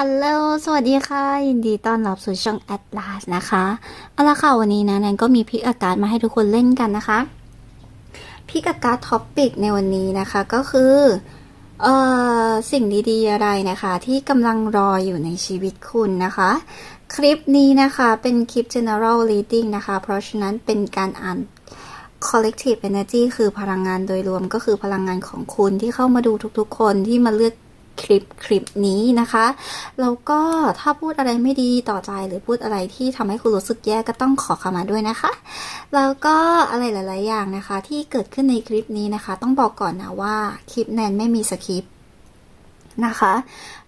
อัลโหลสวัสดีค่ะ ยินดีต้อนรับสู่ช่อง Atlas นะคะ เอาละค่ะ วันนี้นะแนนก็มีพิกอากาศมาให้ทุกคนเล่นกันนะคะ พิกอากาศท็อปปิกในวันนี้นะคะก็คือ เอ่อ สิ่งดีๆอะไรนะคะ ที่กำลังรออยู่ในชีวิตคุณนะคะ คลิปนี้นะคะเป็นคลิป general reading นะคะ เพราะฉะนั้นเป็นการอ่าน collective energy คือพลังงานโดยรวมก็คือพลังงานของคุณที่เข้ามาดูทุกๆ คนที่มาเลือก คลิปคลิปนี้นะคะ แล้วก็ถ้าพูดอะไรไม่ดีต่อใจหรือพูดอะไรที่ทำให้คุณรู้สึกแย่ก็ต้องขอขมาด้วยนะคะ แล้วก็อะไรหลาย ๆ อย่างนะคะ ที่เกิดขึ้นในคลิปนี้นะคะ ต้องบอกก่อนนะว่าคลิปแนนไม่มีสคริปต์นะคะ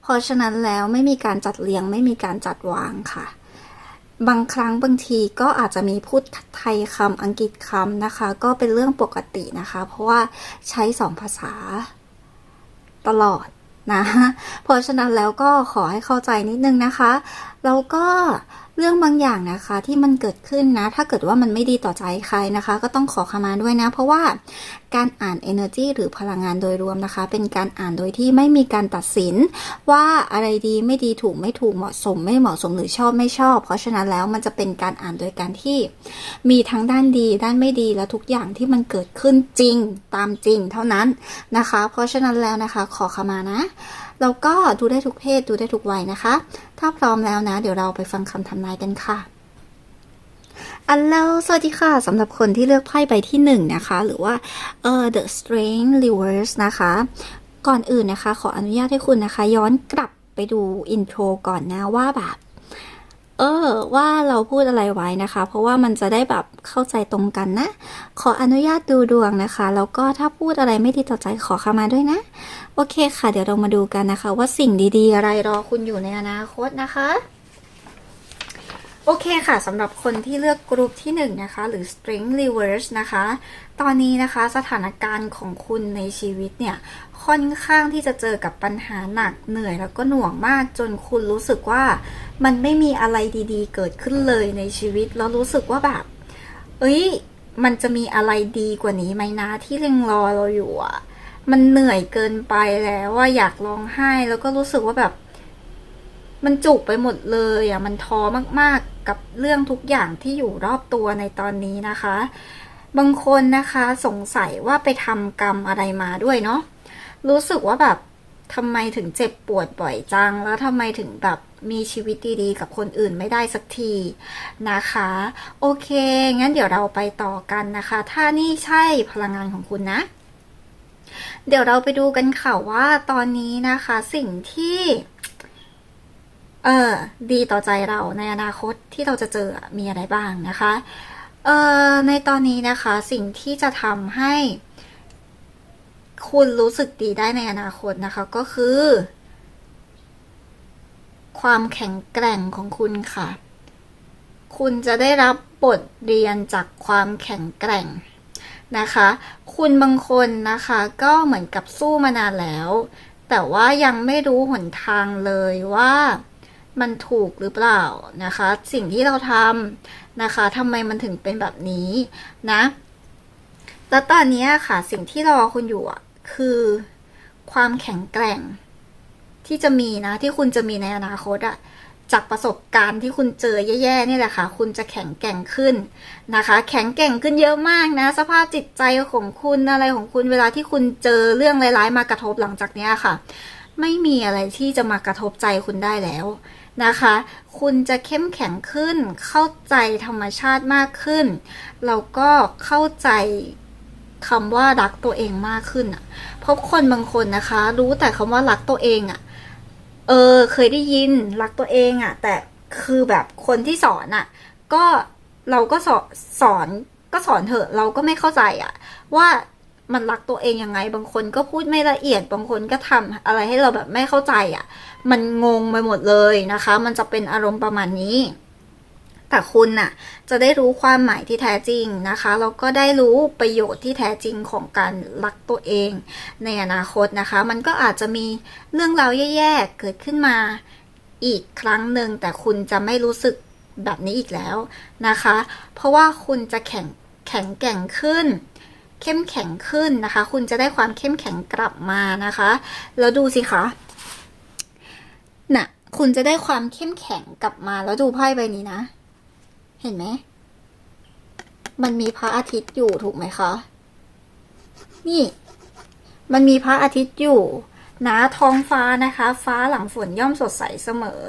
เพราะฉะนั้นแล้วไม่มีการจัดเรียงไม่มีการจัดวางค่ะ บางครั้งบางทีก็อาจจะมีพูดไทยคำอังกฤษคำนะคะ ก็เป็นเรื่องปกตินะคะ เพราะว่าใช้สองภาษาตลอด นะ เพราะฉะนั้นแล้วก็ขอให้เข้าใจนิดนึงนะคะ แล้วก็ เรื่องบางอย่างนะคะที่มันเกิดขึ้นนะ ถ้าเกิดว่ามันไม่ดีต่อใจใครนะคะ ก็ต้องขอขมาด้วยนะ เพราะว่าการอ่าน energy หรือพลังงานโดยรวมนะคะ เป็นการอ่านโดยที่ไม่มีการตัดสิน ว่าอะไรดีไม่ดีถูกไม่ถูกเหมาะสม ไม่เหมาะสมหรือชอบไม่ชอบ เพราะฉะนั้นแล้วมันจะเป็นการอ่านโดยการที่ มีทั้งด้านดีด้านไม่ดีและทุกอย่างที่มันเกิดขึ้นจริงตามจริงเท่านั้นนะคะ เพราะฉะนั้นแล้วนะคะ ขอขมานะแล้วก็ดูได้ทุกเพศดูได้ทุกวัยนะคะ ถ้าพร้อมแล้วนะ เดี๋ยวเราไปฟังคำทำนายกันค่ะอัลโหลสวัสดีค่ะสำหรับคนที่เลือกไพ่ใบที่หนึ่งนะคะ หรือว่าเออ the strength reverse นะคะ ก่อนอื่นนะคะ ขออนุญาตให้คุณนะคะ ย้อนกลับไปดูอินโทรก่อนนะว่าแบบ เออ ว่าเราพูดอะไรไว้นะคะ เพราะว่ามันจะได้แบบเข้าใจตรงกันนะ ขออนุญาตดูดวงนะคะ แล้วก็ถ้าพูดอะไรไม่ดีต่อใจขอขมาด้วยนะ โอเคค่ะ เดี๋ยวเรามาดูกันนะคะ ว่าสิ่งดีๆ อะไรรอคุณอยู่ในอนาคตนะคะ โอเคค่ะสำหรับคนที่เลือกกรุ๊ปที่1นงนะคะหรือ Strength Reverse นะคะ ตอนนี้นะคะสถานการณ์ของคุณในชีวิตเนี่ย ค่อนข้างที่จะเจอกับปัญหาหนักเหนื่อยแล้วก็หน่วงมากจนคุณรู้สึกว่ามันไม่มีอะไรดีๆ เกิดขึ้นเลยในชีวิต แล้วรู้สึกว่าแบบ เอ้ย มันจะมีอะไรดีกว่านี้ไหมนะที่เร่งรอเราอยู่อะมันเหนื่อยเกินไปแล้วว่าอยากร้องไห้แล้วก็รู้สึกว่าแบบมันจุกไปหมดเลยอะมันท้อมาก กับเรื่องทุกอย่างที่อยู่รอบตัวในตอนนี้นะคะ บางคนนะคะสงสัยว่าไปทำกรรมอะไรมาด้วยเนาะรู้สึกว่าแบบทำไมถึงเจ็บปวดบ่อยจัง แล้วทำไมถึงแบบมีชีวิตดีๆ กับคนอื่นไม่ได้สักทีนะคะ โอเค งั้นเดี๋ยวเราไปต่อกันนะคะ ถ้านี่ใช่พลังงานของคุณนะ เดี๋ยวเราไปดูกันค่ะว่าตอนนี้นะคะ สิ่งที่ เออดีต่อใจเราในอนาคตที่เราจะเจอมีอะไรบ้างนะคะเอ่อในตอนนี้นะคะสิ่งที่จะทำให้ คุณรู้สึกดีได้ในอนาคตนะคะก็คือ ความแข็งแกร่งของคุณค่ะ คุณจะได้รับบทเรียนจากความแข็งแกร่งนะคะ คุณบางคนนะคะก็เหมือนกับสู้มานานแล้ว แต่ว่ายังไม่รู้หนทางเลยว่า มันถูกหรือเปล่านะคะ สิ่งที่เราทำนะคะทำไมมันถึงเป็นแบบนี้นะแล้วตอนนี้ค่ะสิ่งที่รอคุณอยู่อะคือความแข็งแกร่ง ที่จะมีนะ ที่คุณจะมีในอนาคตอะจากประสบการณ์ที่คุณเจอแย่ๆนี่แหละค่ะ คุณจะแข็งแกร่งขึ้นนะคะ แข็งแกร่งขึ้นเยอะมากนะ สภาพจิตใจของคุณอะไรของคุณเวลาที่คุณเจอเรื่องร้ายๆมากระทบหลังจากเนี้ยค่ะ ไม่มีอะไรที่จะมากระทบใจคุณได้แล้ว นะคะ คุณจะเข้มแข็งขึ้น เข้าใจธรรมชาติมากขึ้น แล้วก็เข้าใจคำว่ารักตัวเองมากขึ้นอะ เพราะคนบางคนนะคะ รู้แต่คำว่ารักตัวเองอะ เออ เคยได้ยินรักตัวเองอะ แต่คือแบบคนที่สอนอะ ก็เราก็สอนสอนก็สอนเถอะ เราก็ไม่เข้าใจอะ ว่า มันรักตัวเองยังไง บางคนก็พูดไม่ละเอียด บางคนก็ทำอะไรให้เราแบบไม่เข้าใจอะ มันงงไปหมดเลยนะคะ มันจะเป็นอารมณ์ประมาณนี้ แต่คุณน่ะ จะได้รู้ความหมายที่แท้จริงนะคะ แล้วก็ได้รู้ประโยชน์ที่แท้จริงของการรักตัวเอง ในอนาคตนะคะ มันก็อาจจะมีเรื่องราวแย่ๆเกิดขึ้นมาอีกครั้งหนึ่งแต่คุณจะไม่รู้สึกแบบนี้อีกแล้วนะคะ เพราะว่าคุณจะแข็งแข็งแกร่งขึ้น เข้มแข็งขึ้นนะคะ คุณจะได้ความเข้มแข็งกลับมานะคะ แล้วดูสิคะน่ะคุณจะได้ความเข้มแข็งกลับมาแล้วดูไพ่ใบนี้นะ เห็นไหมมันมีพระอาทิตย์อยู่ถูกไหมคะ นี่ มันมีพระอาทิตย์อยู่นะท้องฟ้านะคะ ฟ้าหลังฝนย่อมสดใสเสมอ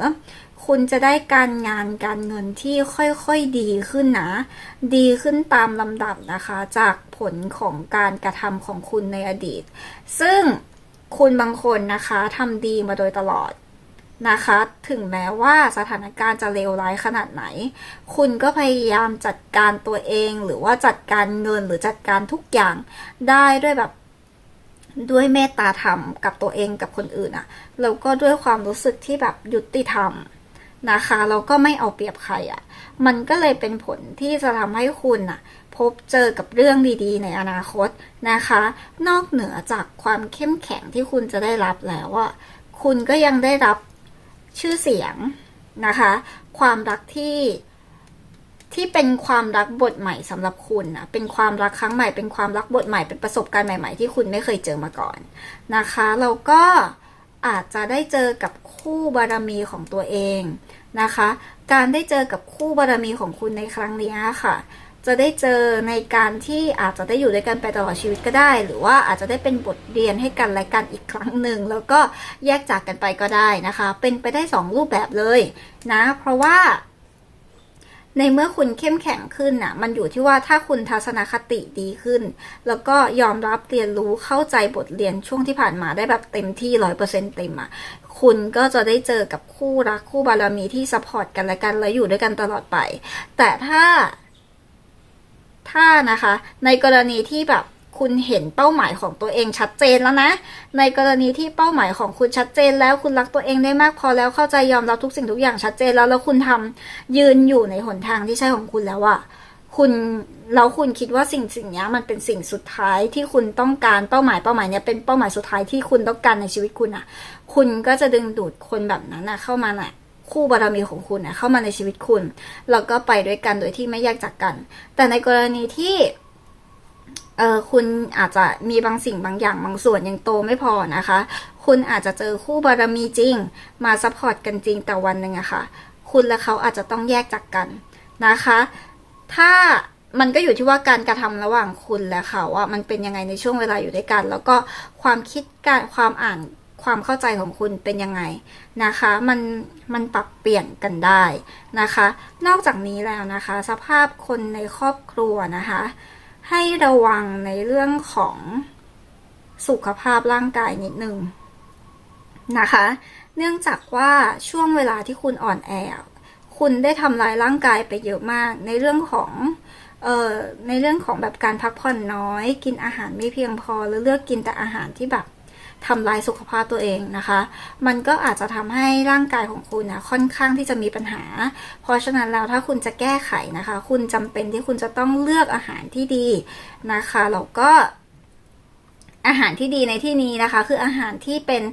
คุณจะได้การงานการเงินที่ค่อยๆดีขึ้นนะ ดีขึ้นตามลำดับนะคะ จากผลของการกระทำของคุณในอดีต ซึ่งคุณบางคนนะคะทำดีมาโดยตลอดนะคะ ถึงแม้ว่าสถานการณ์จะเลวร้ายขนาดไหน คุณก็พยายามจัดการตัวเองหรือว่าจัดการเงินหรือจัดการทุกอย่างได้ด้วยแบบด้วยเมตตาธรรมกับตัวเองกับคนอื่นอะแล้วก็ด้วยความรู้สึกที่แบบยุติธรรม นะคะแล้วก็ไม่เอาเปรียบใครอะมันก็เลยเป็นผลที่จะทำให้คุณอะพบเจอกับเรื่องดีๆ ในอนาคตนะคะ นอกเหนือจากความเข้มแข็งที่คุณจะได้รับแล้วอะคุณก็ยังได้รับชื่อเสียงนะคะ ความรักที่ที่เป็นความรักบทใหม่สำหรับคุณนะเป็นความรักครั้งใหม่ เป็นความรักบทใหม่ เป็นประสบการณ์ใหม่ ๆ ที่คุณไม่เคยเจอมาก่อนนะคะแล้วก็อาจจะได้เจอกับคู่บารมีของตัวเอง นะคะ การได้เจอกับคู่บารมีของคุณในครั้งนี้ค่ะ จะได้เจอในการที่อาจจะได้อยู่ด้วยกันไปตลอดชีวิตก็ได้ หรือว่าอาจจะได้เป็นบทเรียนให้กันและกันอีกครั้งหนึ่งแล้วก็แยกจากกันไปก็ได้นะคะ เป็นไปได้สองรูปแบบเลยนะ เพราะว่า ในเมื่อคุณเข้มแข็งขึ้นน่ะ มันอยู่ที่ว่าถ้าคุณทัศนคติดีขึ้น แล้วก็ยอมรับเรียนรู้เข้าใจบทเรียนช่วงที่ผ่านมาได้แบบเต็มที่ร้อยเปอร์เซ็นต์เต็มอะคุณก็จะได้เจอกับคู่รักคู่บารมีที่ซัพพอร์ตกันและกันและอยู่ด้วยกันตลอดไป แต่ถ้า ถ้านะคะ ในกรณีที่แบบ คุณเห็นเป้าหมายของตัวเองชัดเจนแล้วนะ ในกรณีที่เป้าหมายของคุณชัดเจน แล้วคุณรักตัวเองได้มากพอแล้วเข้าใจยอมรับทุกสิ่งทุกอย่างชัดเจนแล้วแล้วคุณทำยืนอยู่ในหนทางที่ใช่ของคุณแล้วอะคุณแล้วคุณคิดว่าสิ่งสิ่งนี้มันเป็นสิ่งสุดท้ายที่คุณต้องการเป้าหมายเป้าหมายเนี้ยเป็นเป้าหมายสุดท้ายที่คุณต้องการในชีวิตคุณอะคุณก็จะดึงดูดคนแบบนั้นอะเข้ามาน่ะคู่บารมีของคุณนะเข้ามาในชีวิตคุณ แล้วก็ไปด้วยกันโดยที่ไม่แยกจากกัน แต่ในกรณีที่ เออคุณอาจจะมีบางสิ่งบางอย่างบางส่วนยังโตไม่พอนะคะ คุณอาจจะเจอคู่บารมีจริง มาซัพพอร์ตกันจริงแต่วันหนึ่งอะคะ่ะ คุณและเขาอาจจะต้องแยกจากกันนะคะ ถ้ามันก็อยู่ที่ว่าการกระทำระหว่างคุณและเขาอะมันเป็นยังไงในช่วงเวลาอยู่ด้วยกัน แล้วก็ความคิดการความอ่านความเข้าใจของคุณเป็นยังไงนะคะ มันมันปรับเปลี่ยนกันได้นะคะ นอกจากนี้แล้วนะคะ สภาพคนในครอบครัวนะคะ ให้ระวังในเรื่องของสุขภาพร่างกายนิดนึงนะคะ เนื่องจากว่าช่วงเวลาที่คุณอ่อนแอ คุณได้ทำลายร่างกายไปเยอะมาก ในเรื่องของเอ่อในเรื่องของแบบการพักผ่อนน้อย กินอาหารไม่เพียงพอหรือเลือกกินแต่อาหารที่แบบ ทำลายสุขภาพตัวเองนะคะ มันก็อาจจะทำให้ร่างกายของคุณนะค่อนข้างที่จะมีปัญหา เพราะฉะนั้นแล้วถ้าคุณจะแก้ไขนะคะ คุณจำเป็นที่คุณจะต้องเลือกอาหารที่ดีนะคะแล้วก็อาหารที่ดีในที่นี้นะคะ คืออาหารที่เป็น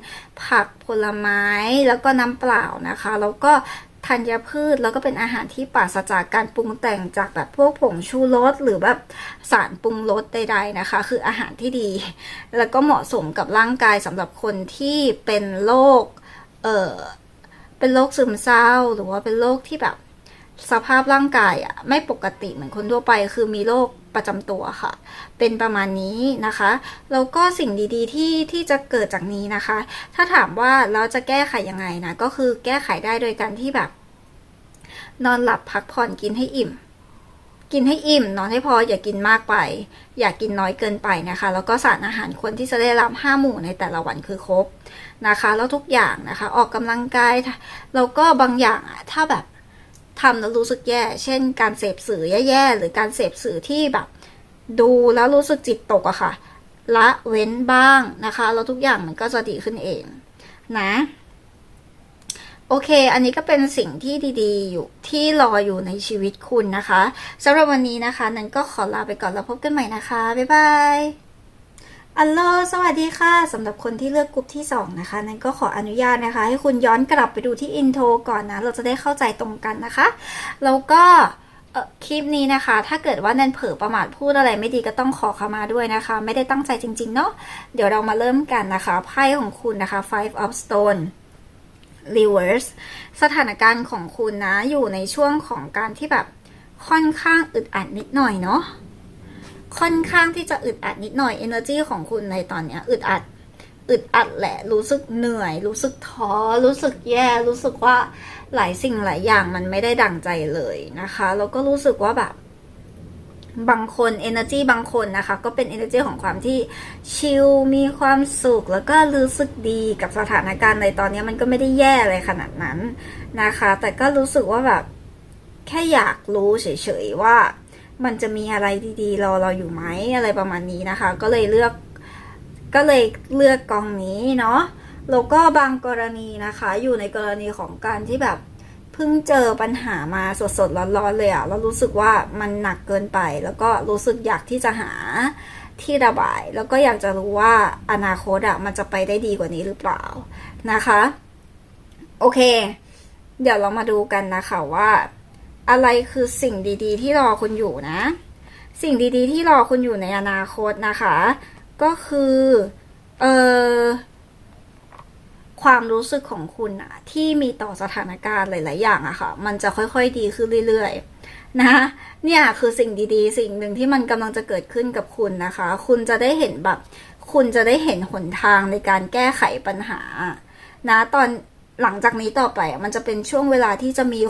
ผักผลไม้แล้วก็น้ำเปล่านะคะ แล้วก็ ธัญพืช แล้วก็เป็นอาหารที่ปราศจากการปรุงแต่งจากแบบพวกผงชูรสหรือแบบสารปรุงรสใด ๆนะคะ คืออาหารที่ดี แล้วก็เหมาะสมกับร่างกายสำหรับคนที่เป็นโรคเออเป็นโรคซึมเศร้า หรือว่าเป็นโรคที่แบบสภาพร่างกายอะไม่ปกติเหมือนคนทั่วไป คือมีโรคประจำตัวค่ะ เป็นประมาณนี้นะคะแล้วก็สิ่งดีๆที่ที่จะเกิดจากนี้นะคะ ถ้าถามว่าเราจะแก้ไขยังไงนะก็คือแก้ไขได้โดยการที่แบบ นอนหลับพักผ่อนกินให้อิ่ม กินให้อิ่ม นอนให้พออย่ากินมากไป อย่ากินน้อยเกินไปนะคะ แล้วก็สารอาหารควรที่จะได้รับห้าหมู่ในแต่ละวันคือครบนะคะ แล้วทุกอย่างนะคะ ออกกำลังกายแล้วก็บางอย่างถ้าแบบทำแล้วรู้สึกแย่ เช่น การเสพสื่อแย่ๆ หรือการเสพสื่อที่แบบ ดูแล้วรู้สึกจิตตกอะค่ะ ละเว้นบ้างนะคะ แล้วทุกอย่างมันก็จะดีขึ้นเองนะ โอเค อันนี้ก็เป็นสิ่งที่ดีๆ อยู่ที่รออยู่ในชีวิตคุณนะคะสำหรับวันนี้นะคะ นั้นก็ขอลาไปก่อนแล้วพบกันใหม่นะคะ บ๊ายบายอัลโลสวัสดีค่ะสำหรับคนที่เลือกกลุ่มที่ 2 นะคะ นั้นก็ขออนุญาตนะคะ ให้คุณย้อนกลับไปดูที่อินโทรก่อนนะ เราจะได้เข้าใจตรงกันนะคะ แล้วก็คลิปนี้นะคะ ถ้าเกิดว่านันเผลอประมาทพูดอะไรไม่ดีก็ต้องขอขมาด้วยนะคะ ไม่ได้ตั้งใจจริง ๆ เนาะเดี๋ยวเรามาเริ่มกันนะคะไพ่ของคุณนะคะ five of stone reverse สถานการณ์ของคุณนะ อยู่ในช่วงของการที่แบบค่อนข้างอึดอัดนิดหน่อยเนาะค่อนข้างที่จะอึดอัดนิดหน่อย energy ของคุณในตอนเนี้ยอึดอัดอึดอัดแหละ รู้สึกเหนื่อย รู้สึกท้อ รู้สึกแย่ รู้สึกว่าหลายสิ่งหลายอย่างมันไม่ได้ดั่งใจเลยนะคะ แล้วก็รู้สึกว่าแบบ บางคน energy บางคนนะคะ ก็เป็น energy ของความที่ชิลมีความสุข แล้วก็รู้สึกดีกับสถานการณ์ในตอนนี้มันก็ไม่ได้แย่อะไรขนาดนั้นนะคะ แต่ก็รู้สึกว่าแบบแค่อยากรู้เฉยๆว่ามันจะมีอะไรดีๆรอเราอยู่ไหมอะไรประมาณนี้นะคะ ก็เลยเลือกก็เลยเลือกกองนี้เนาะแล้วก็บางกรณีนะคะ อยู่ในกรณีของการที่แบบ พิ่งเจอปัญหามาสดๆร้อนๆเลยอะแล้วรู้สึกว่ามันหนักเกินไป แล้วก็รู้สึกอยากที่จะหาที่ระบาย แล้วก็อยากจะรู้ว่าอนาคตอะมันจะไปได้ดีกว่านี้หรือเปล่านะคะ โอเค เดี๋ยวเรามาดูกันนะคะว่า อะไรคือสิ่งดีๆ ที่รอคุณอยู่นะ สิ่งดีๆ ที่รอคุณอยู่ในอนาคตนะคะ ก็คือ เออ ความรู้สึกของคุณอะที่มีต่อสถานการณ์หลาย ๆ อย่างอะค่ะ มันจะค่อย ๆ ดีขึ้นเรื่อย ๆ นะ เนี่ยคือสิ่งดีๆ สิ่งหนึ่งที่มันกำลังจะเกิดขึ้นกับคุณนะคะ คุณจะได้เห็นแบบ คุณจะได้เห็นหนทางในการแก้ไขปัญหา นะ ตอนหลังจากนี้ต่อไปมันจะเป็นช่วงเวลาที่จะมี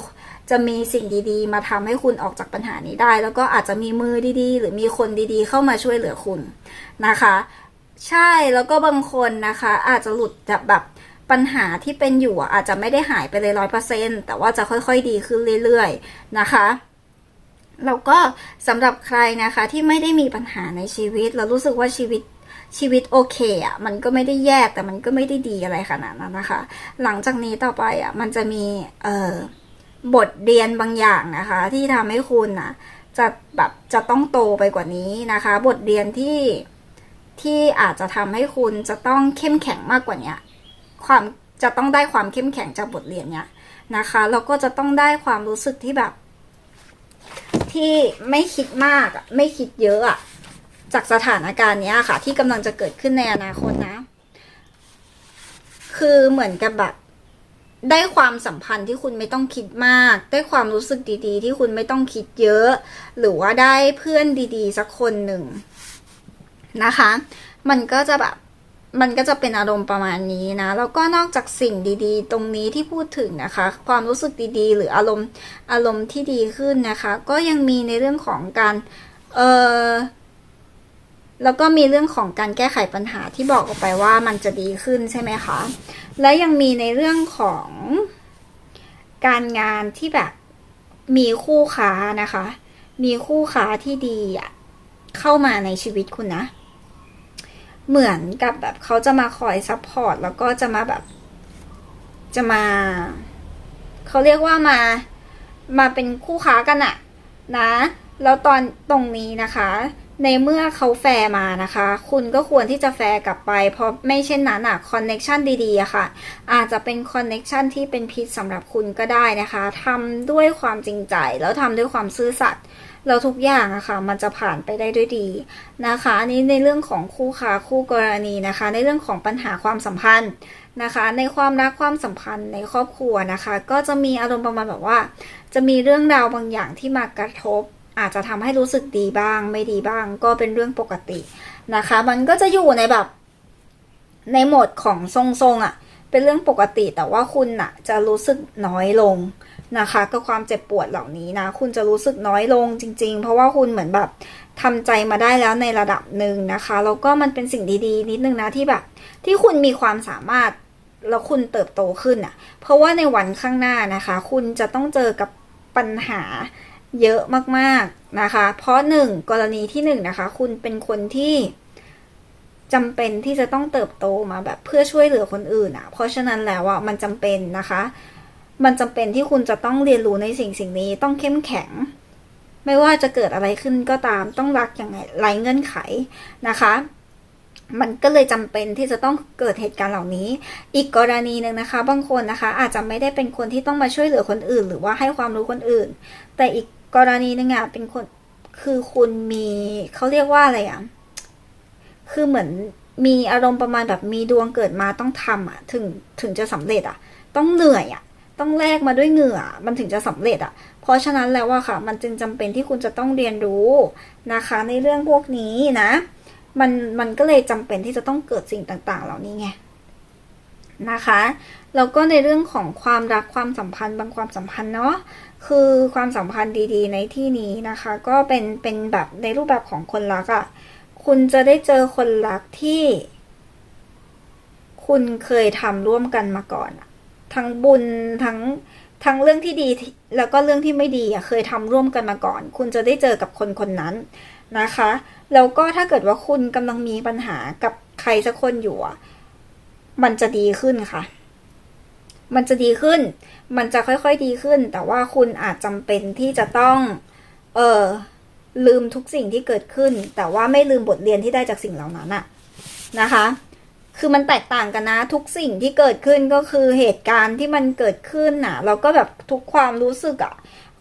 จะมีสิ่งดีๆ มาทำให้คุณออกจากปัญหานี้ได้ แล้วก็อาจจะมีมือดีๆ หรือมีคนดีๆ เข้ามาช่วยเหลือคุณนะคะ ใช่แล้วก็บางคนนะคะ อาจจะหลุดจากแบบ ปัญหาที่เป็นอยู่อาจจะไม่ได้หายไปเลยร้อยเปอร์เซ็นแต่ว่าจะค่อยๆดีขึ้นเรื่อยๆนะคะแล้วก็สำหรับใครนะคะที่ไม่ได้มีปัญหาในชีวิต แล้วรู้สึกว่าชีวิตชีวิตโอเคอะมันก็ไม่ได้แย่แต่มันก็ไม่ได้ดีอะไรขนาดนั้นนะคะ หลังจากนี้ต่อไปอะมันจะมีเอ่อบทเรียนบางอย่างนะคะ ที่ทำให้คุณนะจะแบบจะต้องโตไปกว่านี้นะคะ บทเรียนที่ที่อาจจะทำให้คุณจะต้องเข้มแข็งมากกว่านี้ ความจะต้องได้ความเข้มแข็งจากบทเรียนเนี้ยนะคะแล้วก็จะต้องได้ความรู้สึกที่แบบ ที่ไม่คิดมากไม่คิดเยอะอะจากสถานการณ์เนี้ยค่ะ ที่กำลังจะเกิดขึ้นในอนาคตนะ คือเหมือนกับแบบได้ความสัมพันธ์ที่คุณไม่ต้องคิดมาก ได้ความรู้สึกดีๆ ที่คุณไม่ต้องคิดเยอะ หรือว่าได้เพื่อนดีๆ สักคนหนึ่งนะคะ มันก็จะแบบ มันก็จะเป็นอารมณ์ประมาณนี้นะ แล้วก็นอกจากสิ่งดีๆ ตรงนี้ที่พูดถึงนะคะ ความรู้สึกดีๆ หรืออารมณ์อารมณ์ที่ดีขึ้นนะคะ ก็ยังมีในเรื่องของการเออแล้วก็มีเรื่องของการแก้ไขปัญหาที่บอกออกไปว่ามันจะดีขึ้นใช่ไหมคะ และยังมีในเรื่องของการงานที่แบบมีคู่ค้านะคะ มีคู่ค้าที่ดีอะเข้ามาในชีวิตคุณนะ เหมือนกับแบบเขาจะมาคอยซัพพอร์ตแล้วก็จะมาแบบ จะมา เขาเรียกว่ามา มาเป็นคู่ค้ากันอะนะ แล้วตอนตรงนี้นะคะ ในเมื่อเขาแฟร์มานะคะ คุณก็ควรที่จะแฟร์กลับไป เพราะไม่เช่นนั้นอะคอนเน็ชันดีๆอะค่ะ อาจจะเป็นคอนเน็ชันที่เป็นพิษสำหรับคุณก็ได้นะคะทำด้วยความจริงใจแล้วทำด้วยความซื่อสัตย์ แล้วทุกอย่างอะค่ะมันจะผ่านไปได้ด้วยดีนะคะ อันนี้ในเรื่องของคู่ค้าคู่กรณีนะคะ ในเรื่องของปัญหาความสัมพันธ์นะคะ ในความรักความสัมพันธ์ในครอบครัวนะคะ ก็จะมีอารมณ์ประมาณแบบว่า จะมีเรื่องราวบางอย่างที่มากระทบ อาจจะทำให้รู้สึกดีบ้าง ไม่ดีบ้าง ก็เป็นเรื่องปกตินะคะ มันก็จะอยู่ในแบบในโหมดของทรงๆอะ่ะเป็นเรื่องปกติแต่ว่าคุณน่ะจะรู้สึกน้อยลง นะคะกับความเจ็บปวดเหล่านี้นะ คุณจะรู้สึกน้อยลงจริง ๆ เพราะว่าคุณเหมือนแบบทำใจมาได้แล้วในระดับหนึ่งนะคะแล้วก็มันเป็นสิ่งดีๆ นิดนึงนะที่แบบ ที่คุณมีความสามารถแล้วคุณเติบโตขึ้นอะ เพราะว่าในวันข้างหน้านะคะ คุณจะต้องเจอกับปัญหาเยอะมากๆนะคะ เพราะหนึ่งกรณีที่หนึ่งนะคะ คุณเป็นคนที่จำเป็นที่จะต้องเติบโตมาแบบเพื่อช่วยเหลือคนอื่นอะ เพราะฉะนั้นแล้วอะมันจำเป็นนะคะ มันจำเป็นที่คุณจะต้องเรียนรู้ในสิ่งสิ่งนี้ต้องเข้มแข็ง ไม่ว่าจะเกิดอะไรขึ้นก็ตามต้องรักอย่างไรเงื่อนไขนะคะ มันก็เลยจำเป็นที่จะต้องเกิดเหตุการณ์เหล่านี้ อีกกรณีหนึ่งนะคะ บางคนนะคะ อาจจะไม่ได้เป็นคนที่ต้องมาช่วยเหลือคนอื่น หรือว่าให้ความรู้คนอื่น แต่อีกกรณีหนึ่งอะเป็นคนคือคุณมีเขาเรียกว่าอะไรอะคือเหมือนมีอารมณ์ประมาณแบบมีดวงเกิดมาต้องทำอะ ถึงถึงจะสำเร็จอะ ต้องเหนื่อยอะ ต้องแลกมาด้วยเหงื่อ มันถึงจะสำเร็จอะ เพราะฉะนั้นแล้วอะค่ะ มันจึงจำเป็นที่คุณจะต้องเรียนรู้นะคะ ในเรื่องพวกนี้นะ มันมันก็เลยจำเป็นที่จะต้องเกิดสิ่งต่าง ๆ เหล่านี้ไงนะคะแล้วก็ในเรื่องของความรักความสัมพันธ์บางความสัมพันธ์เนาะคือความสัมพันธ์ดีๆ ในที่นี้นะคะ ก็เป็นเป็นแบบในรูปแบบของคนรักอะ่ะคุณจะได้เจอคนรักที่ คุณเคยทำร่วมกันมาก่อนอะ ทั้งบุญทั้งทั้งเรื่องที่ดีแล้วก็เรื่องที่ไม่ดีเคยทำร่วมกันมาก่อน คุณจะได้เจอกับคนคนนั้นนะคะแล้วก็ถ้าเกิดว่าคุณกำลังมีปัญหากับใครสักคนอยู่มันจะดีขึ้นค่ะ มันจะดีขึ้น มันจะค่อยๆดีขึ้น แต่ว่าคุณอาจจำเป็นที่จะต้องเออลืมทุกสิ่งที่เกิดขึ้น แต่ว่าไม่ลืมบทเรียนที่ได้จากสิ่งเหล่านั้นอะนะคะ คือมันแตกต่างกันนะ ทุกสิ่งที่เกิดขึ้นก็คือเหตุการณ์ที่มันเกิดขึ้นน่ะ เราก็แบบทุกความรู้สึกอะ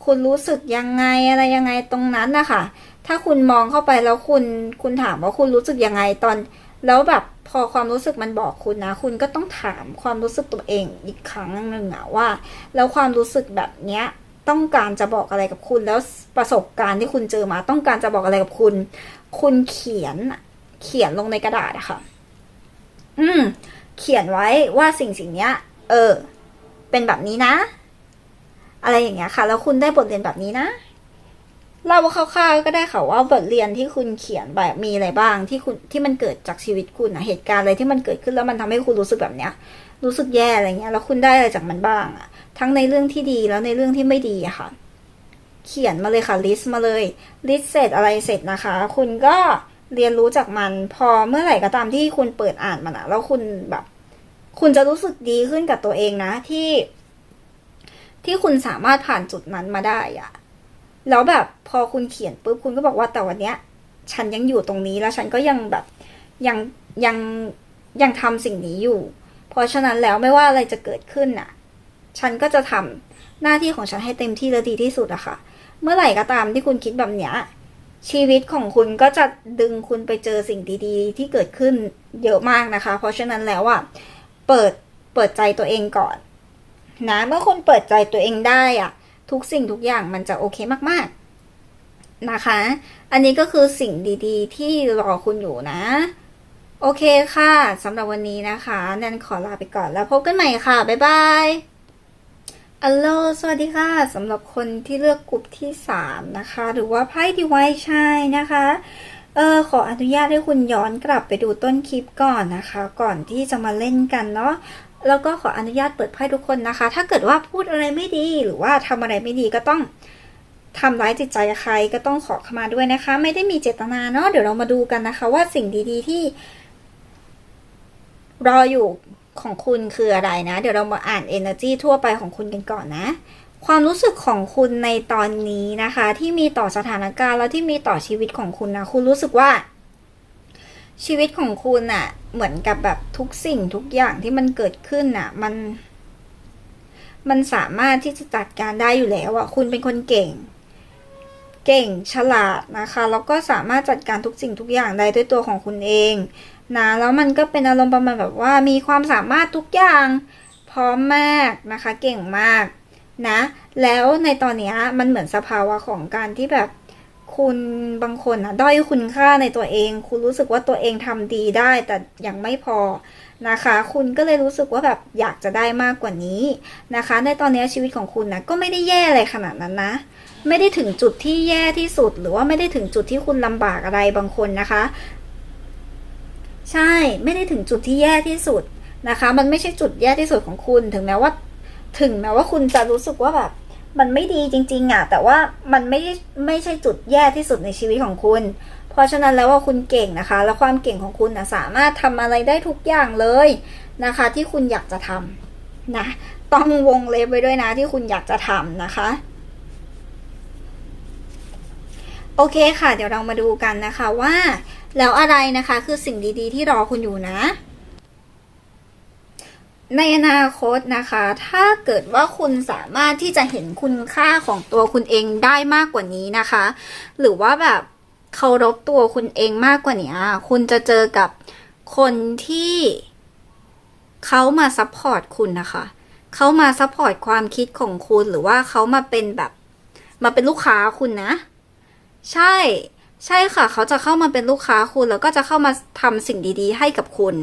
คุณรู้สึกยังไงอะไรยังไงตรงนั้นนะคะถ้าคุณมองเข้าไปแล้วคุณคุณถามว่าคุณรู้สึกยังไงตอน แล้วแบบพอความรู้สึกมันบอกคุณนะ คุณก็ต้องถามความรู้สึกตัวเองอีกครั้งหนึ่งอะว่า แล้วความรู้สึกแบบเนี้ยต้องการจะบอกอะไรกับคุณ แล้วประสบการณ์ที่คุณเจอมา ต้องการจะบอกอะไรกับคุณ คุณเขียนเขียนลงในกระดาษอะค่ะ อืม เขียนไว้ว่าสิ่งสิ่งเนี้ย เออ เป็นแบบนี้นะ อะไรอย่างเงี้ยค่ะ แล้วคุณได้บทเรียนแบบนี้นะเล่าคร่าวๆก็ได้ค่ะว่าบทเรียนที่คุณเขียนแบบมีอะไรบ้างที่คุณที่มันเกิดจากชีวิตคุณนะเหตุการณ์อะไรที่มันเกิดขึ้นแล้วมันทำให้คุณรู้สึกแบบเนี้ย รู้สึกแย่อะไรเงี้ย แล้วคุณได้อะไรจากมันบ้างอะทั้งในเรื่องที่ดีแล้วในเรื่องที่ไม่ดีอะค่ะ เขียนมาเลยค่ะลิสต์มาเลยลิสต์เสร็จอะไรเสร็จนะคะ คุณก็ เรียนรู้จากมันพอเมื่อไหร่ก็ตามที่คุณเปิดอ่านมันอะแล้วคุณแบบ คุณจะรู้สึกดีขึ้นกับตัวเองนะที่ ที่คุณสามารถผ่านจุดนั้นมาได้อะแล้วแบบพอคุณเขียนปุ๊บคุณก็บอกว่าแต่วันเนี้ย ฉันยังอยู่ตรงนี้แล้วฉันก็ยังแบบยังยังยังทำสิ่งนี้อยู่ เพราะฉะนั้นแล้วไม่ว่าอะไรจะเกิดขึ้นน่ะ ฉันก็จะทำหน้าที่ของฉันให้เต็มที่และดีที่สุดอะค่ะ เมื่อไหร่ก็ตามที่คุณคิดแบบเนี้ย ชีวิตของคุณก็จะดึงคุณไปเจอสิ่งดีๆ ที่เกิดขึ้นเยอะมากนะคะ เพราะฉะนั้นแล้วอะเปิดเปิดใจตัวเองก่อนนะเมื่อคุณเปิดใจตัวเองได้อะ ทุกสิ่งทุกอย่างมันจะโอเคมากๆนะคะ อันนี้ก็คือสิ่งดีๆ ที่รอคุณอยู่นะ โอเคค่ะสำหรับวันนี้นะคะแนนขอลาไปก่อนแล้วพบกันใหม่ค่ะ บ๊ายบาย อัลโหลสวัสดีค่ะสำหรับคนที่เลือกกลุ่มที่ 3 นะคะ หรือว่าไพ่ดีไวชายนะคะเออขออนุญาตให้คุณย้อนกลับไปดูต้นคลิปก่อนนะคะ ก่อนที่จะมาเล่นกันเนาะแล้วก็ขออนุญาตเปิดไพ่ทุกคนนะคะ ถ้าเกิดว่าพูดอะไรไม่ดีหรือว่าทำอะไรไม่ดีก็ต้องทำร้ายจิตใจใครก็ต้องขอขมาด้วยนะคะ ไม่ได้มีเจตนาเนาะเดี๋ยวเรามาดูกันนะคะ ว่าสิ่งดี ๆ ที่รออยู่ ของคุณคืออะไรนะ เดี๋ยวเรามาอ่าน energy ทั่วไปของคุณกันก่อนนะ ความรู้สึกของคุณในตอนนี้นะคะ ที่มีต่อสถานการณ์แล้วที่มีต่อชีวิตของคุณนะ คุณรู้สึกว่า ชีวิตของคุณอะเหมือนกับแบบทุกสิ่งทุกอย่างที่มันเกิดขึ้นอะมัน มันสามารถที่จะจัดการได้อยู่แล้วอะคุณเป็นคนเก่ง เก่งฉลาดนะคะ แล้วก็สามารถจัดการทุกสิ่งทุกอย่างได้ด้วยตัวของคุณเอง นะแล้วมันก็เป็นอารมณ์ประมาณแบบว่ามีความสามารถทุกอย่างพร้อมมากนะคะเก่งมากนะแล้วในตอนนี้มันเหมือนสภาวะของการที่แบบคุณบางคนนะด้อยคุณค่าในตัวเอง คุณรู้สึกว่าตัวเองทำดีได้แต่ยังไม่พอนะคะ คุณก็เลยรู้สึกว่าแบบอยากจะได้มากกว่านี้นะคะ ในตอนนี้ชีวิตของคุณนะก็ไม่ได้แย่อะไรขนาดนั้นนะ ไม่ได้ถึงจุดที่แย่ที่สุด หรือว่าไม่ได้ถึงจุดที่คุณลำบากอะไรบางคนนะคะ ใช่ไม่ได้ถึงจุดที่แย่ที่สุดนะคะ มันไม่ใช่จุดแย่ที่สุดของคุณ ถึงแม้ว่า ถึงแม้ว่าคุณจะรู้สึกว่าแบบ มันไม่ดีจริงๆอะแต่ว่ามันไม่ไม่ใช่จุดแย่ที่สุดในชีวิตของคุณ เพราะฉะนั้นแล้วว่าคุณเก่งนะคะ แล้วความเก่งของคุณนะสามารถทำอะไรได้ทุกอย่างเลยนะคะ ที่คุณอยากจะทำนะต้องวงเล็บไว้ด้วยนะที่คุณอยากจะทำนะคะโอเคค่ะ เดี๋ยวเรามาดูกันนะคะว่า แล้วอะไรนะคะคือสิ่งดีๆ ที่รอคุณอยู่นะ ในอนาคตนะคะ ถ้าเกิดว่าคุณสามารถที่จะเห็นคุณค่าของตัวคุณเองได้มากกว่านี้นะคะ หรือว่าแบบเคารพตัวคุณเองมากกว่านี้คุณจะเจอกับคนที่เขามาซัพพอร์ตคุณนะคะเขามาซัพพอร์ตความคิดของคุณหรือว่าเขามาเป็นแบบ มาเป็นลูกค้าคุณนะ ใช่ ใช่ค่ะ เขาจะเข้ามาเป็นลูกค้าคุณแล้วก็จะเข้ามาทำสิ่งดีๆ ให้กับคุณ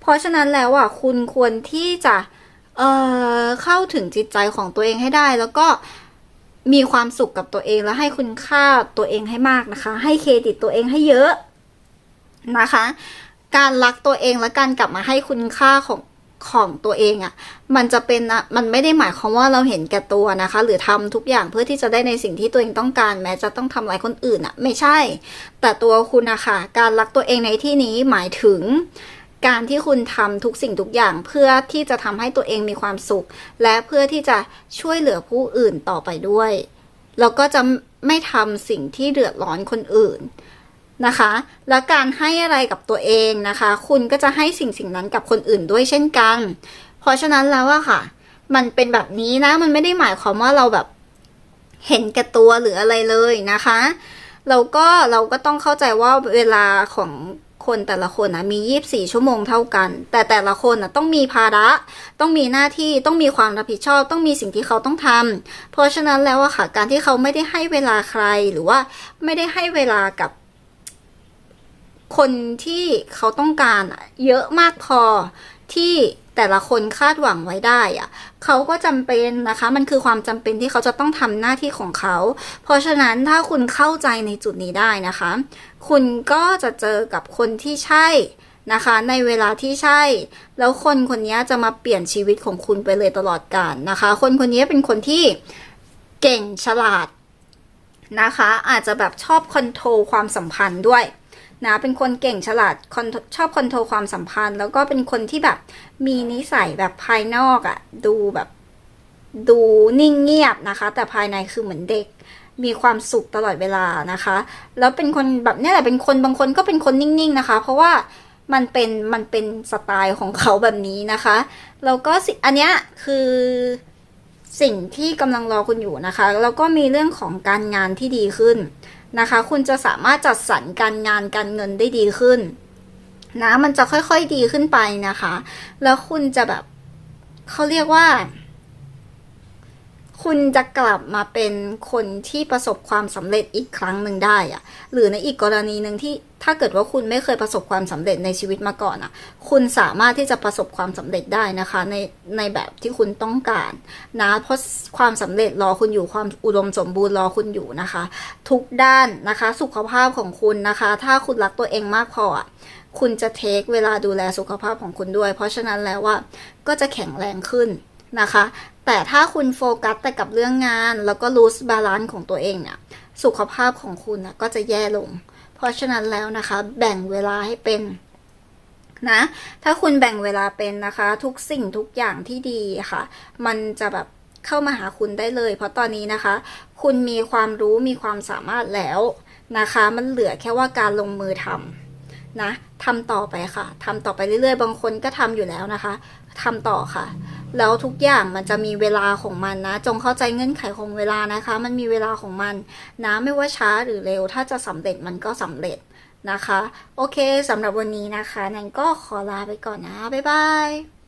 เพราะฉะนั้นแล้วอะคุณควรที่จะเอ่อเข้าถึงจิตใจของตัวเองให้ได้ แล้วก็มีความสุขกับตัวเองแล้วให้คุณค่าตัวเองให้มากนะคะ ให้เครดิตตัวเองให้เยอะนะคะ การรักตัวเองและการกลับมาให้คุณค่าของ ของตัวเองอะ่ะ มันจะเป็นอะมันไม่ได้หมายความว่าเราเห็นแก่ตัวนะคะ หรือทำทุกอย่างเพื่อที่จะได้ในสิ่งที่ตัวเองต้องการ แม้จะต้องทำลายคนอื่นอะ่ะ ไม่ใช่ แต่ตัวคุณนะคะการรักตัวเองในที่นี้หมายถึงการที่คุณทำทุกสิ่งทุกอย่างเพื่อที่จะทำให้ตัวเองมีความสุข และเพื่อที่จะช่วยเหลือผู้อื่นต่อไปด้วย แล้วก็จะไม่ทำสิ่งที่เดือดร้อนคนอื่น นะคะ และการให้อะไรกับตัวเองนะคะ คุณก็จะให้สิ่งสิ่งนั้นกับคนอื่นด้วยเช่นกัน เพราะฉะนั้นแล้วอะค่ะ มันเป็นแบบนี้นะ มันไม่ได้หมายความว่าเราแบบเห็นแก่ตัวหรืออะไรเลยนะคะเราก็เราก็ต้องเข้าใจว่าเวลาของคนแต่ละคนนะมี 24 ชั่วโมงเท่ากัน แต่แต่ละคนนะต้องมีภาระ ต้องมีหน้าที่ ต้องมีความรับผิดชอบ ต้องมีสิ่งที่เขาต้องทำเพราะฉะนั้นแล้วอะค่ะ การที่เขาไม่ได้ให้เวลาใคร หรือว่าไม่ได้ให้เวลากับ คนที่เขาต้องการเยอะมากพอที่แต่ละคนคาดหวังไว้ได้อะเขาก็จำเป็นนะคะ มันคือความจำเป็นที่เขาจะต้องทำหน้าที่ของเขา เพราะฉะนั้นถ้าคุณเข้าใจในจุดนี้ได้นะคะ คุณก็จะเจอกับคนที่ใช่นะคะ ในเวลาที่ใช่ แล้วคนคนนี้จะมาเปลี่ยนชีวิตของคุณไปเลยตลอดกาลนะคะ คนคนนี้เป็นคนที่เก่งฉลาดนะคะ อาจจะแบบชอบคอนโทรลความสัมพันธ์ด้วย นะเป็นคนเก่งฉลาดชอบคอนโทรลความสัมพันธ์ แล้วก็เป็นคนที่แบบมีนิสัยแบบภายนอกอะ่ะ ดูแบบดูนิ่งเงียบนะคะ แต่ภายในคือเหมือนเด็กมีความสุขตลอดเวลานะคะ แล้วเป็นคนแบบเนี้แหละเป็นคนบางคนก็เป็นคนนิ่งๆนะคะ เพราะว่ามันเป็นมันเป็นสไตล์ของเขาแบบนี้นะคะแล้วก็สิอันเนี้ยคือสิ่งที่กำลังรอคุณอยู่นะคะ แล้วก็มีเรื่องของการงานที่ดีขึ้น นะคะ คุณจะสามารถจัดสรรการงานการเงินได้ดีขึ้นนะมันจะค่อยๆดีขึ้นไปนะคะ แล้วคุณจะแบบเขาเรียกว่า คุณจะกลับมาเป็นคนที่ประสบความสำเร็จอีกครั้งหนึ่งได้อะหรือในอีกกรณีหนึ่งที่ถ้าเกิดว่าคุณไม่เคยประสบความสำเร็จในชีวิตมาก่อนอะคุณสามารถที่จะประสบความสำเร็จได้นะคะ ในในแบบที่คุณต้องการนะเพราะความสำเร็จรอคุณอยู่ความอุดมสมบูรณ์รอคุณอยู่นะคะ ทุกด้านนะคะ สุขภาพของคุณนะคะ ถ้าคุณรักตัวเองมากพออะคุณจะเทคเวลาดูแลสุขภาพของคุณด้วย เพราะฉะนั้นแล้วว่าก็จะแข็งแรงขึ้นนะคะ แต่ถ้าคุณโฟกัสแต่กับเรื่องงาน แล้วก็รู้บาลานซ์ของตัวเองเนี่ย สุขภาพของคุณนะก็จะแย่ลง เพราะฉะนั้นแล้วนะคะ แบ่งเวลาให้เป็นนะ ถ้าคุณแบ่งเวลาเป็นนะคะ ทุกสิ่งทุกอย่างที่ดีค่ะ มันจะแบบเข้ามาหาคุณได้เลย เพราะตอนนี้นะคะ คุณมีความรู้มีความสามารถแล้วนะคะ มันเหลือแค่ว่าการลงมือทำนะทำต่อไปค่ะทำต่อไปเรื่อยๆ บางคนก็ทำอยู่แล้วนะคะทำต่อค่ะ แล้วทุกอย่างมันจะมีเวลาของมันนะ จงเข้าใจเงื่อนไขของเวลานะคะ มันมีเวลาของมันนะไม่ว่าช้าหรือเร็ว ถ้าจะสำเร็จมันก็สำเร็จนะคะ โอเคสำหรับวันนี้นะคะ นันก็ขอลาไปก่อนนะ บ๊ายบาย